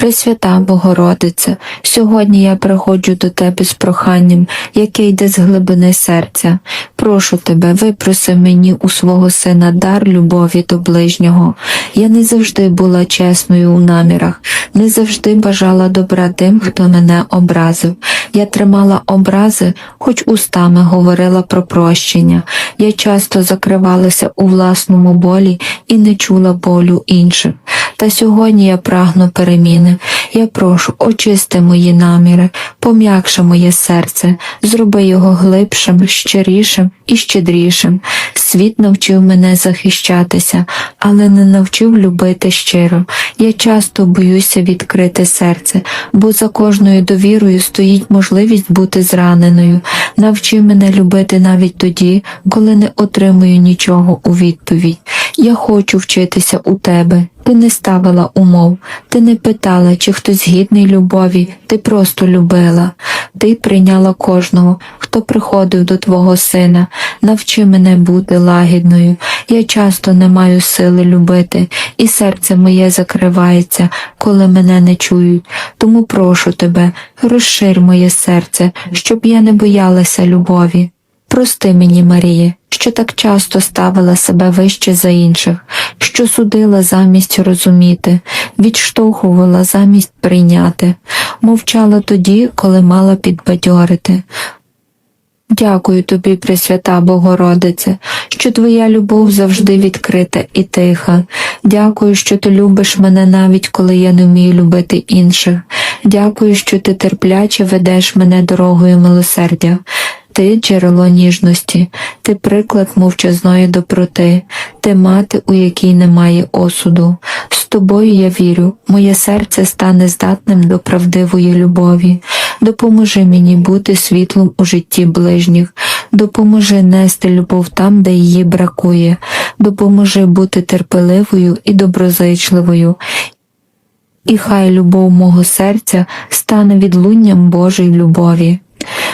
Пресвята Богородице, сьогодні я приходжу до тебе з проханням, яке йде з глибини серця. Прошу тебе, випроси мені у свого сина дар любові до ближнього. Я не завжди була чесною у намірах, не завжди бажала добра тим, хто мене образив. Я тримала образи, хоч устами говорила про прощення. Я часто закривалася у власному болі і не чула болю інших. Та сьогодні я прагну переміни. Я прошу, очисти мої наміри, пом'якши моє серце, зроби його глибшим, щирішим і щедрішим. Світ навчив мене захищатися, але не навчив любити щиро. Я часто боюся відкрити серце, бо за кожною довірою стоїть можливість бути зраненою. Навчи мене любити навіть тоді, коли не отримую нічого у відповідь. Я хочу вчитися у тебе. Ти не ставила умов, ти не питала, чи хтось гідний любові, ти просто любила. Ти прийняла кожного, хто приходив до твого сина. Навчи мене бути лагідною. Я часто не маю сили любити, і серце моє закривається, коли мене не чують. Тому прошу тебе, розширь моє серце, щоб я не боялася любові. Прости мені, Маріє, що так часто ставила себе вище за інших, що судила замість розуміти, відштовхувала замість прийняти, мовчала тоді, коли мала підбадьорити. Дякую тобі, Пресвята Богородице, що твоя любов завжди відкрита і тиха. Дякую, що ти любиш мене навіть коли я не вмію любити інших. Дякую, що ти терпляче ведеш мене дорогою милосердя. Ти джерело ніжності, ти приклад мовчазної доброти, ти мати, у якій немає осуду. З тобою я вірю, моє серце стане здатним до правдивої любові. Допоможи мені бути світлом у житті ближніх, допоможи нести любов там, де її бракує, допоможи бути терпеливою і доброзичливою. І хай любов мого серця стане відлунням Божої любові.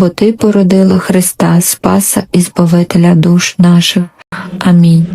бо Ти породила Христа, Спаса і Збавителя душ наших. Амінь.